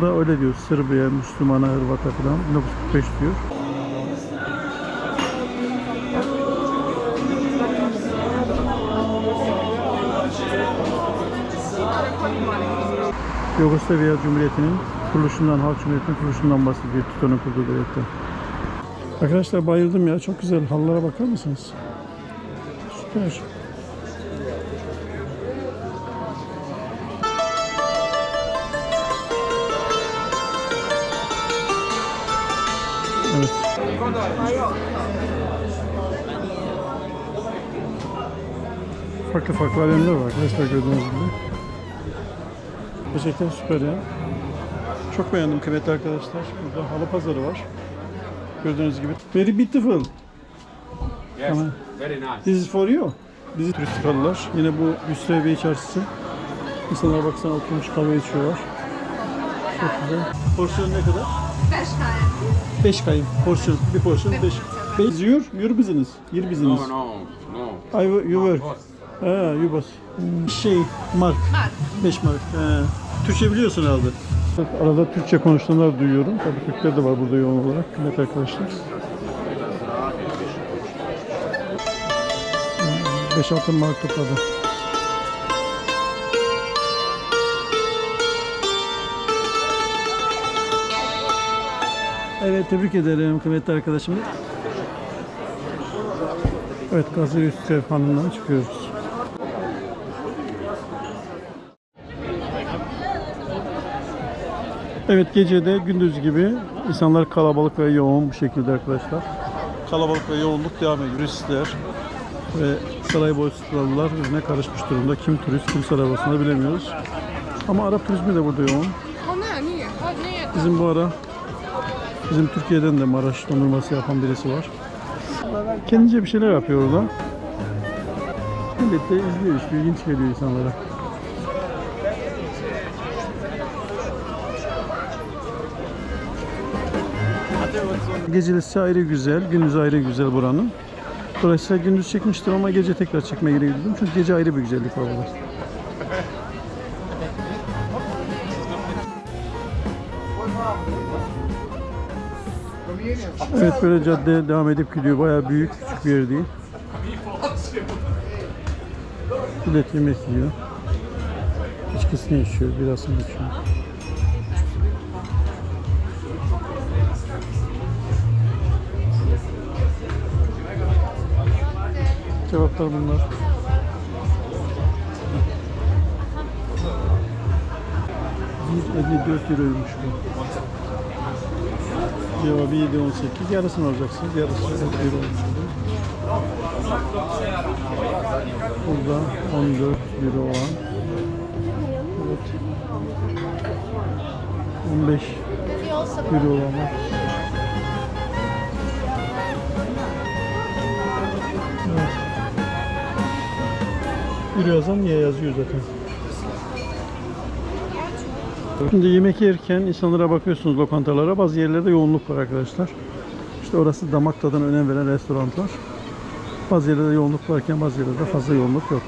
Burada öyle diyor. Sırbiya, Müslümana, Hırvat'a falan 1945 diyor. Yugoslavya Cumhuriyeti'nin kuruluşundan, Halk Cumhuriyeti'nin kuruluşundan bahsediyor Tito'nun kurduğu devletten. Arkadaşlar bayıldım ya. Çok güzel. Hallara bakar mısınız? Süper. Evet. Farklı farklı alemler var arkadaşlar gördüğünüz gibi. Gerçekten süper ya. Çok beğendim kıymetli arkadaşlar. Burada halı pazarı var. Gördüğünüz gibi. Very beautiful. Yes, Tamam. very nice. This is for you. Bizi turistik halılar. Yine bu Hüsrev çarşısı. İnsanlar baksana oturmuş kahve içiyorlar. Çok güzel. Porsiyon ne kadar? Beş tane. 5 kayım. Porsiyon. Bir porsiyon 5. 5 your, your business. Your business. No, no, no. I, you work. Ha, you boss. Hmm, Şey, mark. Mark. 5 mark. He. Türkçe biliyorsun herhalde. Arada Türkçe konuşanlar duyuyorum. Tabii Türkler de var burada yoğun olarak. Kıymetli arkadaşlar. 5-6 mark topladı. Evet tebrik ederim kıymetli arkadaşım. Evet Gazi Yusuf Hanım'dan çıkıyoruz. Evet gecede gündüz gibi insanlar kalabalık ve yoğun bu şekilde arkadaşlar. Kalabalık ve yoğunluk devam ediyor. Turistler ve Saraybosnalılar birbirine karışmış durumda. Kim turist, kim Saraybosnalı bilemiyoruz. Ama Arap turizmi de burada yoğun. Bizim bu ara bizim Türkiye'den de Maraş dondurması yapan birisi var. Kendince bir şeyler yapıyor orada. Millet de izliyor işte ilginç geliyor insanlara. Gecesi ayrı güzel, gündüz ayrı güzel buranın. Dolayısıyla gündüz çekmiştim ama gece tekrar çekmeye gereği duydum. Çünkü gece ayrı bir güzellik var burada. Evet böyle cadde devam edip gidiyor. Bayağı büyük, küçük bir yer değil. Millet yemek yiyor. İçkisini içiyor, birasını içiyor. Cevaplar bunlar. ...154 euroymuş bu. Cevabı 7.18. Yarısını alacaksınız. Yarısı 40 euro olmuş oluyor. Burada 14 euro olan. Evet. 15 euro var. Evet. Euro yazan niye yazıyor zaten. Şimdi yemek yerken insanlara bakıyorsunuz lokantalara. Bazı yerlerde yoğunluk var arkadaşlar. İşte orası damak tadına önem veren restoranlar. Bazı yerlerde yoğunluk varken bazı yerlerde fazla yoğunluk yok.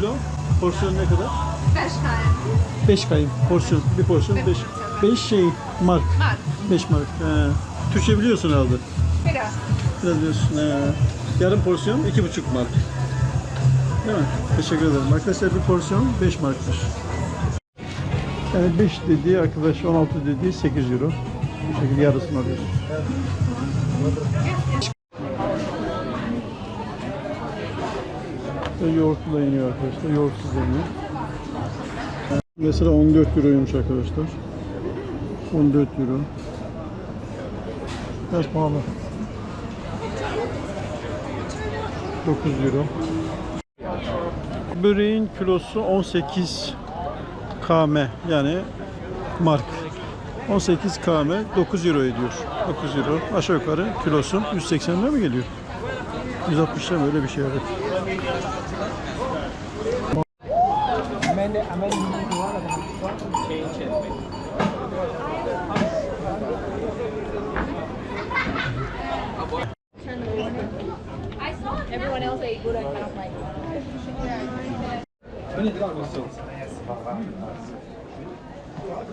Kilo? Porsiyon ne kadar? Beş tane. 5 kayım. Porsiyon. Bir porsiyon 5. 5 şey mark. Mark. 5 mark. He. Türkçe biliyorsun herhalde. Biraz. Biraz biliyorsun. He. Yarım porsiyon 2,5 mark. Değil mi? Teşekkür ederim. Arkadaşlar bir porsiyon 5 marktır. Yani 5 dediği arkadaş 16 dediği 8 euro. Bu şekilde yarısını alıyoruz. Ve yoğurtlu iniyor arkadaşlar. Yoğurtsuz da iniyor. Mesela 14 euroymuş arkadaşlar. 14 euro. Biraz pahalı. 9 euro. Böreğin kilosu 18 km yani mark. 18 km 9 euro ediyor. 9 euro aşağı yukarı kilosu 180 lira mı geliyor? 160 lira böyle bir şey evet. Everyone else ate good. I kind of like.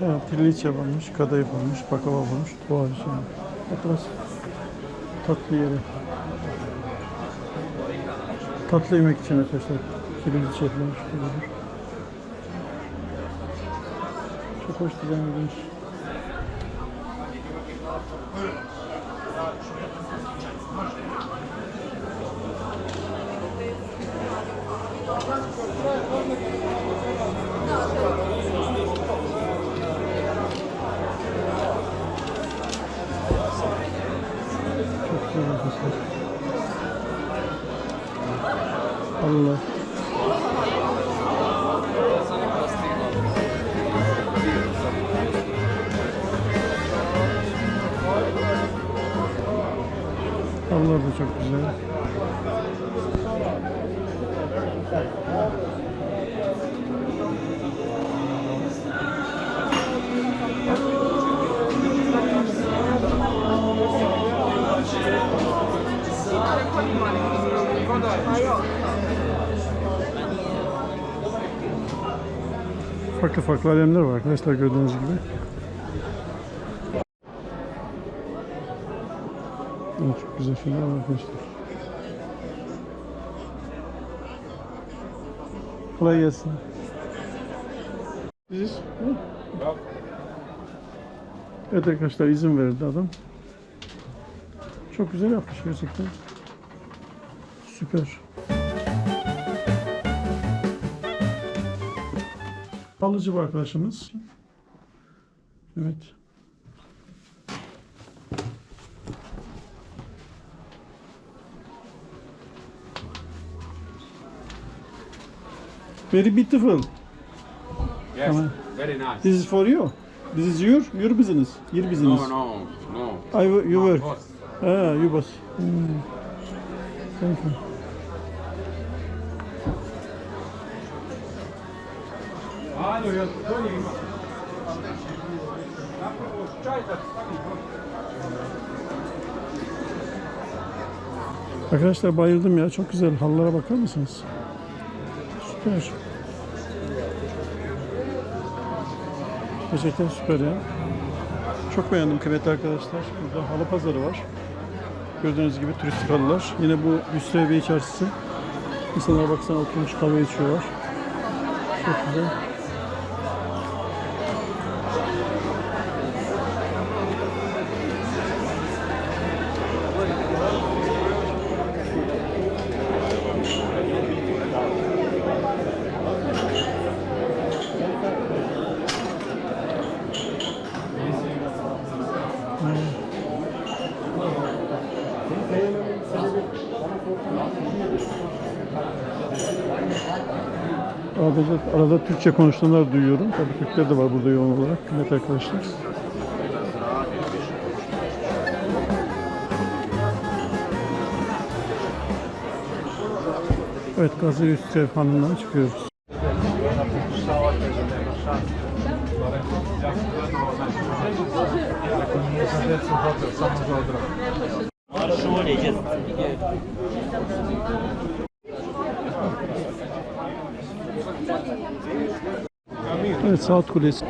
Evet, triliç yapılmış, kadayıf olmuş, baklava olmuş, doğal bir şey. Tatlı yeri. Tatlı yemek için arkadaşlar. Triliç yapılmış. şöyledir. Çok hoş dizayn edilmiş. Çok güzel arkadaşlar. Allah. Allah da çok güzel. Farklı farklı alemler var arkadaşlar gördüğünüz gibi. Çok güzel şeyler arkadaşlar. Kolay gelsin. Biz Evet arkadaşlar izin verdi adam. Çok güzel yapmış gerçekten. Süper. Halıcı bir arkadaşımız. Evet. Very beautiful. Yes, Tamam. very nice. This is for you. This is your your business. Your business. No, no, no. I you work. Boss. Ah, you boss. Hmm. Thank you. Arkadaşlar bayıldım ya. Çok güzel. Halılara bakar mısınız? Süper. Gerçekten süper ya. Çok beğendim kıymetli arkadaşlar. Burada halı pazarı var. Gördüğünüz gibi turistik halılar. Yine bu Hüsrev Bey çarşısı. İnsanlar baksana oturmuş kahve içiyorlar. Çok güzel. Arada, arada Türkçe konuşanlar duyuyorum. Tabii Türkler de var burada yoğun olarak. Kıymetli arkadaşlar. Evet, Gazi Yusuf Hanı'ndan çıkıyoruz. Evet, Saat Kulesi.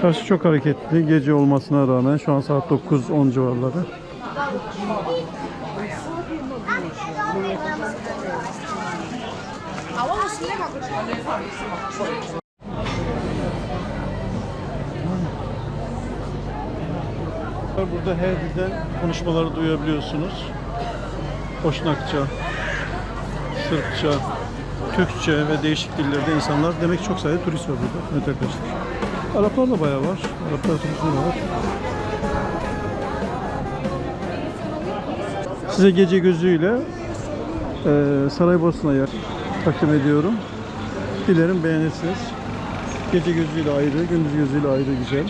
Çarşı çok hareketli. Gece olmasına rağmen şu an saat 9-10 civarları. Burada her dilden konuşmaları duyabiliyorsunuz. Boşnakça, Sırpça, Türkçe ve değişik dillerde insanlar. Demek çok sayıda turist var burada. Evet arkadaşlar. Araplar da bayağı var. Araplar de var. Size gece gözüyle e, Saraybosna'yı takdim ediyorum. Dilerim beğenirsiniz. Gece gözüyle ayrı, gündüz gözüyle ayrı güzel.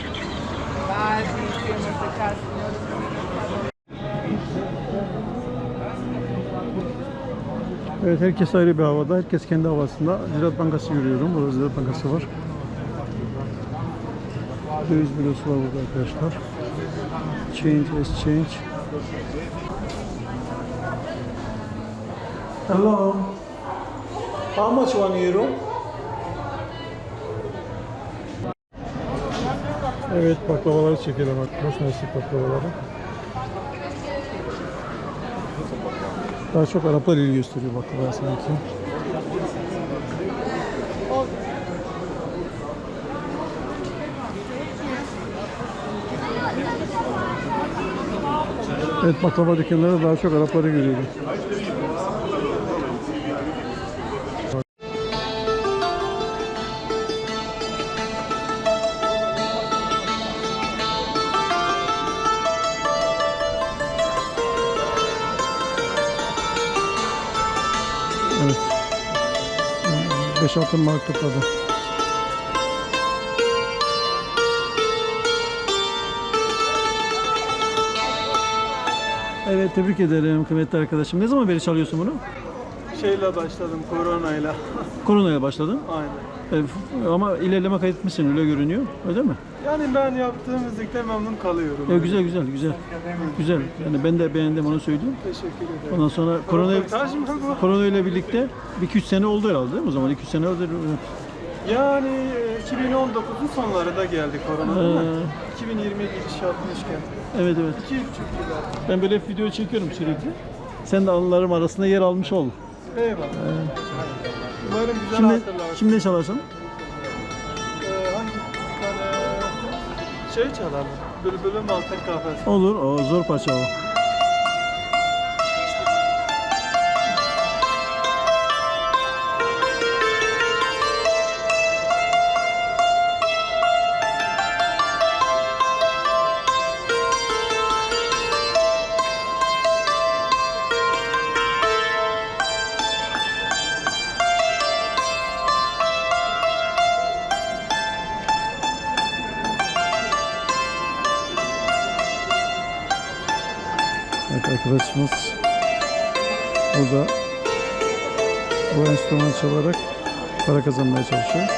Evet herkes ayrı bir havada. Herkes kendi havasında. Ziraat Bankası görüyorum. Burada Ziraat Bankası var. Döviz bürosu var burada arkadaşlar. Change, exchange. Hello. How much one euro? Evet baklavaları çekelim bak. Nasip baklavaları. Daha çok Araplar ilgi gösteriyor baklavaya sanki. Evet baklava dükkanlarında daha çok Arapları görüyorum. 5-6 mark topladı. Evet tebrik ederim kıymetli arkadaşım. Ne zaman beri çalıyorsun bunu? Şeyle başladım koronayla. Koronaya başladın. Aynen. E, f- ama ilerleme kaydetmişsin öyle görünüyor. Öyle mi? Yani ben yaptığım müzikte memnun kalıyorum. Ya güzel güzel güzel. Güzel. Yani ben de beğendim onu söyleyeyim. Teşekkür ederim. Ondan sonra korona Röportaj mı bu? korona ile birlikte bir 2-3 sene oldu herhalde değil mi? O zaman 2-3 sene oldu. Yani e, 2019'un sonlarında geldi korona değil mi? Ee, 2020 giriş yapmışken. Evet evet. 2-3 yıl. Ben böyle hep video çekiyorum sürekli. Sen de anılarım arasında yer almış ol. Eyvallah. Umarım güzel Şimdi, hatırlarsın. şimdi ne çalarsın? Ee, hangi tane şey çalalım. Bülbülüm altın kafes. Olur. O zor parça o. Evet arkadaşımız burada bu enstrümanı çalarak para kazanmaya çalışıyor.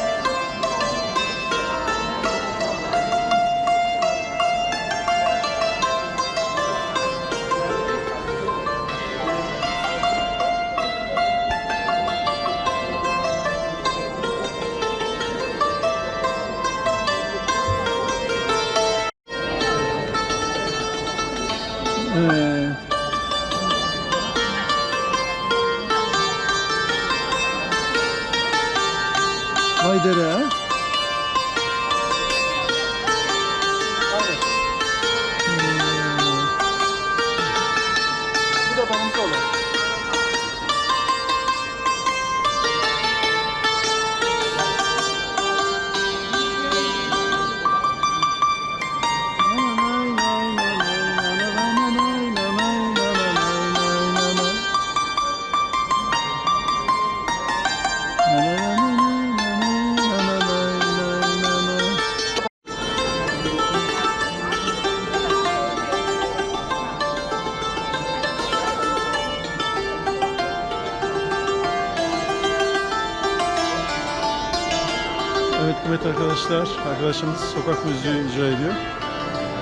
Arkadaşımız sokak müziği icra ediyor.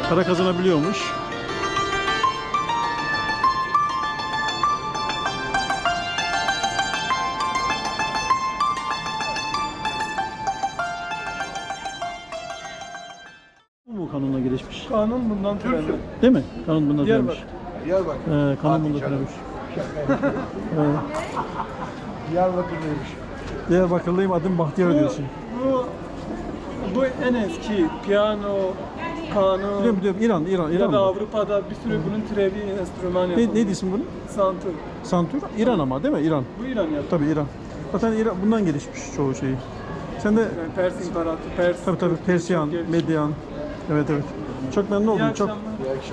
Para kazanabiliyormuş. Bu kanunla gelişmiş. Kanun bundan türedi. Değil mi? Kanun bundan Diyarbakır. türemiş. Ee, kanun bundan türemiş. Diyarbakır'daymış. Diyarbakırlıyım adım Bahtiyar diyorsun. Bu, en eski piyano, kanun Biliyorum biliyorum İran, İran, ya İran. da mı? Avrupa'da bir sürü bunun türevi enstrüman Ne, yapıldı. ne diyorsun bunu? Santur. Santur? İran ama değil mi? İran. Bu İran yaptı. Tabii İran. Zaten İran bundan gelişmiş çoğu şeyi. Sen de Yani Pers İmparatoru, Pers. tabii tabii Persiyan, Medyan. Evet evet. Çok memnun oldum. Çok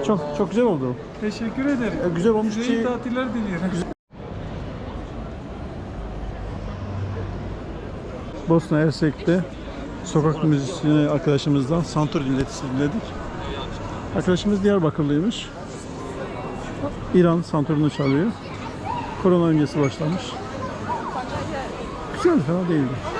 çok çok güzel oldu. Teşekkür ederim. E, güzel olmuş Size iyi tatiller diliyorum. Bosna Hersek'te sokak müzisyeni arkadaşımızdan Santur dinletisi dinledik. Arkadaşımız Diyarbakırlıymış. İran santurunu çalıyor. Korona öncesi başlamış. Güzel, fena değildi.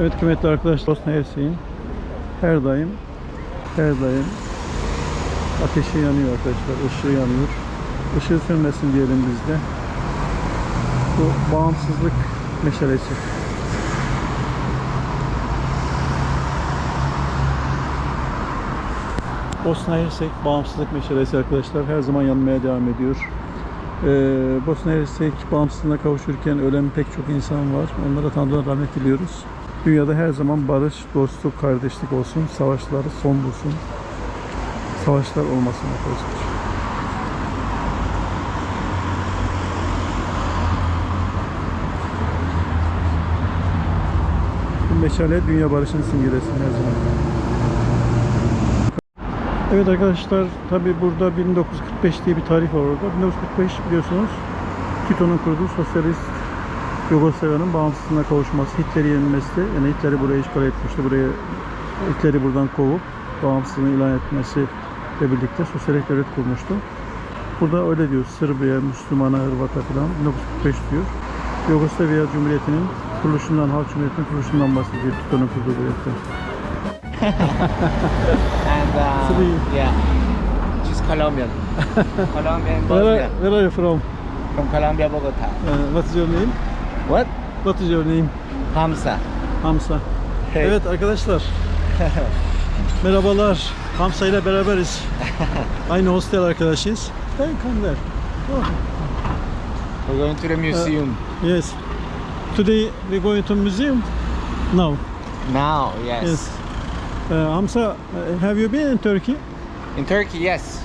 Evet kıymetli arkadaşlar Bosna Hersek'in her daim her daim ateşi yanıyor arkadaşlar. ışığı yanıyor. Işığı sönmesin diyelim biz de. Bu bağımsızlık meşalesi. Bosna Hersek bağımsızlık meşalesi arkadaşlar her zaman yanmaya devam ediyor. Ee, Bosna Hersek bağımsızlığına kavuşurken ölen pek çok insan var. Onlara Tanrı'dan rahmet diliyoruz. Dünyada her zaman barış, dostluk, kardeşlik olsun. Savaşları son bulsun. Savaşlar olmasın arkadaşlar. Bu meşale dünya barışının simgesi her zaman. Evet arkadaşlar tabi burada 1945 diye bir tarih var orada. 1945 biliyorsunuz Tito'nun kurduğu sosyalist Yugoslavya'nın bağımsızlığına kavuşması, Hitler'i yenilmesi, yani Hitler'i buraya işgal etmişti. Buraya Hitler'i buradan kovup bağımsızlığını ilan etmesi ile birlikte sosyalist devlet kurmuştu. Burada öyle diyor. Sırbiya, Müslümana, Hırvata falan 1945 diyor. Yugoslavya Cumhuriyeti'nin kuruluşundan, Halk Cumhuriyeti'nin kuruluşundan bahsediyor Tito'nun kurduğu devletten. and uh, Three. yeah, she's Colombian. Colombian, Where, where are you from? From Colombia, Bogota. Uh, what is your name? What? What is your name? Hamza. Hamza. Hey. Evet arkadaşlar. Merhabalar. Hamza ile beraberiz. Aynı hostel arkadaşıyız. Hey, come there. Oh, We're going to the museum yes. Today we going to museum. Now. now. Yes. Yes. Uh, Hamza, uh, have you been in Turkey? In Turkey, yes.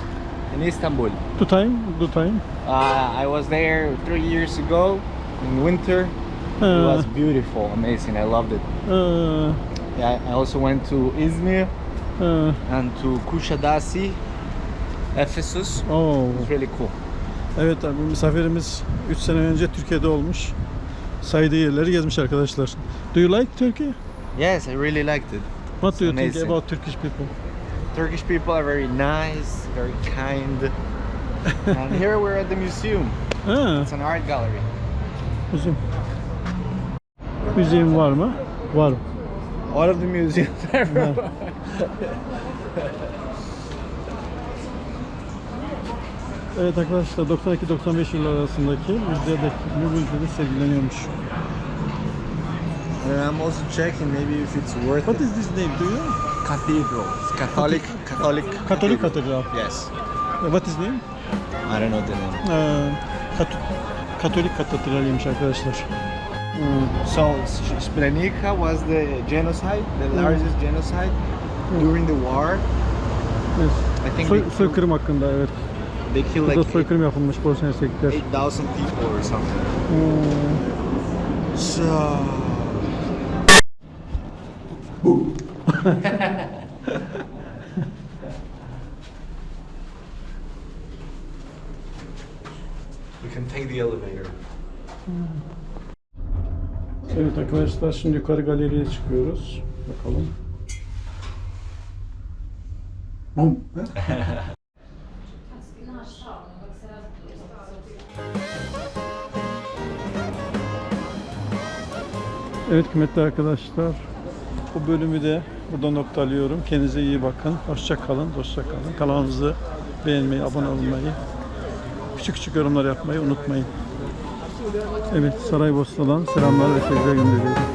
In Istanbul. Two time, two time. Uh, I was there three years ago in winter. it Uh, was beautiful, amazing. I loved it. uh, Yeah, I also went to Izmir uh, and to Kushadasi, Ephesus. oh. It was really cool. Evet abi misafirimiz 3 sene önce Türkiye'de olmuş. Saydığı yerleri gezmiş arkadaşlar. Do you like Turkey? Yes, I really liked it. What do you It's think amazing. about Turkish people? Turkish people are very nice, very kind. and here we're at the museum. Ha, It's an art gallery. Uzun. Müziğin var mı? Var. All of the museums Evet arkadaşlar 92-95 yıllar arasındaki müzede, bu müzede sergileniyormuş. And I'm also checking maybe if it's worth What it. is this name? Do you? Cathedral. It's Catholic. Catholic. Katolik katedral. Yes. Uh, What is name? I don't know the name. Kat- Katolik katedraliymiş arkadaşlar. Hmm. So Srebrenica was the genocide, the largest genocide during the war. Yes. I think Soy, they, soykırım hakkında evet. they killed Burada like eight- soykırım yapılmış Bosna Hersek'te. 8,000 people or something. Hmm. So. Arkadaşlar şimdi yukarı galeriye çıkıyoruz. Bakalım. Bum. Evet kıymetli arkadaşlar. Bu bölümü de burada noktalıyorum. Kendinize iyi bakın. Hoşça kalın, dostça kalın. Kanalımızı beğenmeyi, abone olmayı, küçük küçük yorumlar yapmayı unutmayın. Evet Saraybosna'dan selamlar ve sevgiler gönderiyorum.